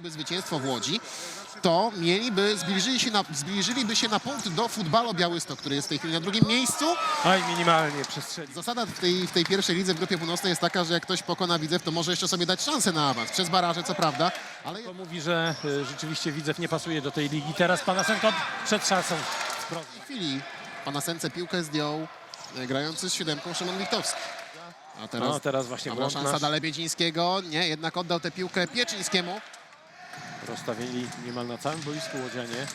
by zwycięstwo w Łodzi, to mieliby, zbliżyli się na, zbliżyliby się na punkt do futbalu Białystok, który jest w tej chwili na drugim miejscu. Aj, minimalnie przestrzeli. Zasada w tej, w tej pierwszej lidze w grupie północnej jest taka, że jak ktoś pokona Widzew, to może jeszcze sobie dać szansę na awans. Przez baraże, co prawda, ale To mówi, że y, rzeczywiście Widzew nie pasuje do tej ligi. Teraz Panasenko przed szansą. w tej chwili pana Sence piłkę zdjął e, grający z siódemką Szymon Wichtowski. A teraz, No, teraz właśnie błąd szansa nasz. dla Lebiedzińskiego. Nie, jednak oddał tę piłkę Pieczyńskiemu. Rozstawili niemal na całym boisku Łodzianie.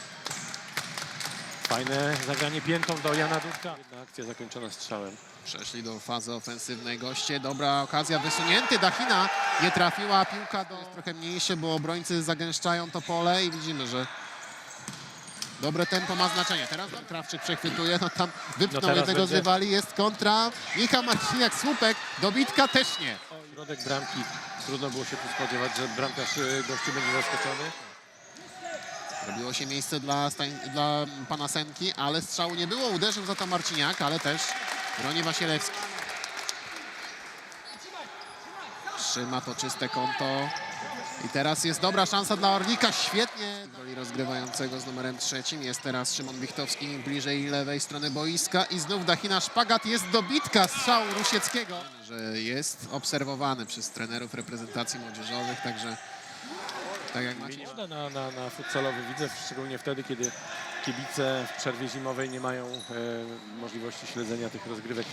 Fajne zagranie piętą do Jana Dudka. Jedna akcja zakończona strzałem. Przeszli do fazy ofensywnej goście. Dobra okazja, wysunięty. Dachina nie trafiła. Piłka do... jest trochę mniejsze, bo obrońcy zagęszczają to pole i widzimy, że dobre tempo ma znaczenie. Teraz Krawczyk przechwytuje, no tam wypchnął teraz jednego z będzie- rywali. Jest kontra. Michał Marciniak, słupek. Dobitka też nie. Środek bramki. Trudno było się tu spodziewać, że bramkarz y, gości będzie zaskoczony. Robiło się miejsce dla, dla pana Senki, ale strzału nie było. Uderzył za to Marciniak, ale też broni Wasielewski. Trzyma to czyste konto. I teraz jest dobra szansa dla Orlika. Świetnie. Roli rozgrywającego z numerem trzecim. Jest teraz Szymon Wichtowski bliżej lewej strony boiska. I znów Dachina Szpagat. Jest dobitka strzału Rusieckiego. Że jest obserwowany przez trenerów reprezentacji młodzieżowych, także tak jak macie Szkoda na, na, na futsalowy Widzew, szczególnie wtedy, kiedy kibice w przerwie zimowej nie mają e, możliwości śledzenia tych rozgrywek.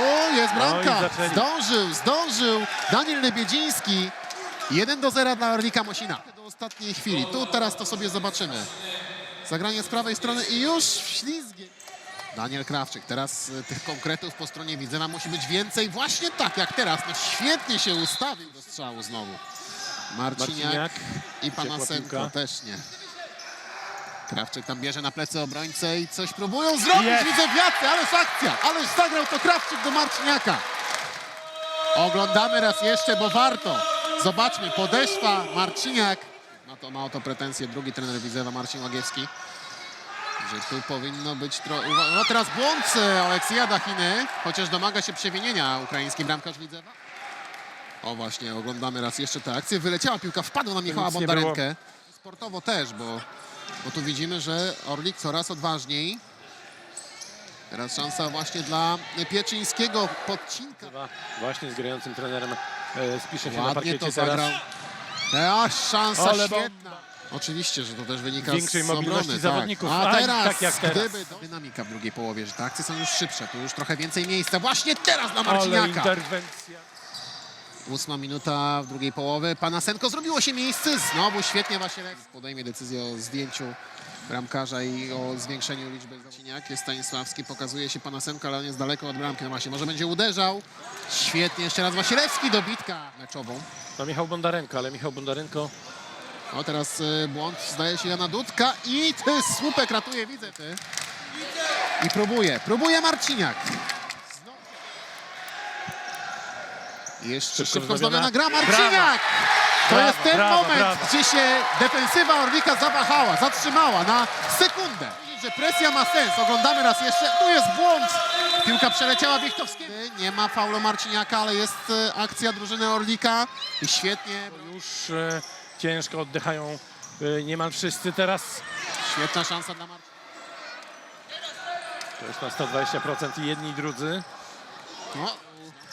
O, jest No bramka! zaczęli. Zdążył, zdążył. Daniel Lebiedziński. 1 do 0 dla Orlika Mosina. Do ostatniej chwili. Tu teraz to sobie zobaczymy. Zagranie z prawej strony i już ślizgiem. Daniel Krawczyk. Teraz y, tych konkretów po stronie Widzewa musi być więcej. Właśnie tak jak teraz. No świetnie się ustawił do strzału znowu. Marciniak, Marciniak. i Panasenko też nie. Krawczyk tam bierze na plecy obrońcę i coś próbują zrobić. Jest. Widzę wiatry, ależ akcja, ależ zagrał to Krawczyk do Marciniaka. Oglądamy raz jeszcze, bo warto. Zobaczmy, podeszwa Marciniak. No to ma o to pretensje drugi trener Widzewa, Marcin Łagiewski. Że tu powinno być trochę... No teraz błąd e, Aleksija Dachiny, chociaż domaga się przewinienia ukraiński bramkarz Widzewa. O właśnie, oglądamy raz jeszcze tę akcję. Wyleciała piłka, wpadła na Michała Nic nie Bondarenkę. Sportowo też, bo, bo tu widzimy, że Orlik coraz odważniej. Teraz szansa właśnie dla Pieczyńskiego. Podcinka. Właśnie z grającym trenerem spisze się na Ładnie to zagrał. Teraz szansa Ale świetna. Oczywiście, że to też wynika Większej z mobilności obrony, zawodników. Tak. A teraz, tak jak teraz. gdyby dynamika w drugiej połowie, że te akcje są już szybsze, tu już trochę więcej miejsca. Właśnie teraz dla Ale Marciniaka. interwencja. Ósma minuta w drugiej połowy. Panasenko zrobiło się miejsce. Znowu świetnie Wasielewski podejmie decyzję o zdjęciu bramkarza i o zwiększeniu liczby Ciniak. Jest Stanisławski, pokazuje się Panasenko, ale on jest daleko od bramki. No właśnie, może będzie uderzał. Świetnie, jeszcze raz Wasielewski, dobitka meczową. To Michał Bondarenko, ale Michał Bondarenko O, teraz y, błąd zdaje się Jana Dudka i ty słupek ratuje, widzę ty. I próbuje, próbuje Marciniak. Znowu. Jeszcze Szybko szybko wznowiona. gra Marciniak! To Brawa, jest ten brawa, moment, brawa. gdzie się defensywa Orlika zawahała, zatrzymała na sekundę. Widzieć, Że presja ma sens. Oglądamy raz jeszcze. Tu jest błąd. Piłka przeleciała Wichtowskiego. Nie ma faulu Marciniaka, ale jest y, akcja drużyny Orlika. I świetnie. już e, ciężko oddychają e, niemal wszyscy teraz. Świetna szansa dla Marciniaka. To jest na 120% i jedni i drudzy. No,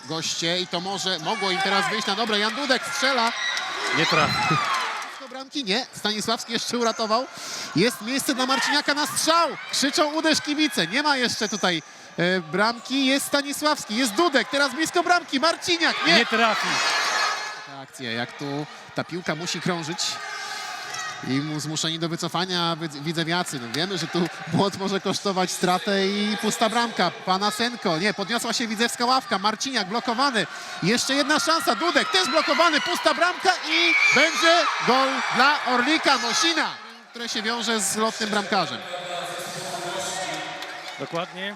goście i to może, mogło im teraz wyjść na dobre. Jan Dudek strzela. Nie trafi. Do bramki nie. Stanisławski jeszcze uratował. Jest miejsce dla Marciniaka na strzał. Krzyczą uderz kibice. Nie ma jeszcze tutaj e, bramki. Jest Stanisławski, jest Dudek. Teraz blisko bramki. Marciniak. Nie. Nie trafi. Ta akcja, jak tu ta piłka musi krążyć. I mu zmuszeni do wycofania wy- widzewiacy. No wiemy, że tu błąd może kosztować stratę i pusta bramka. Panasenko, nie, podniosła się widzewska ławka. Marciniak blokowany. Jeszcze jedna szansa. Dudek też blokowany. Pusta bramka i będzie gol dla Orlika Mosina, które się wiąże z lotnym bramkarzem. Dokładnie.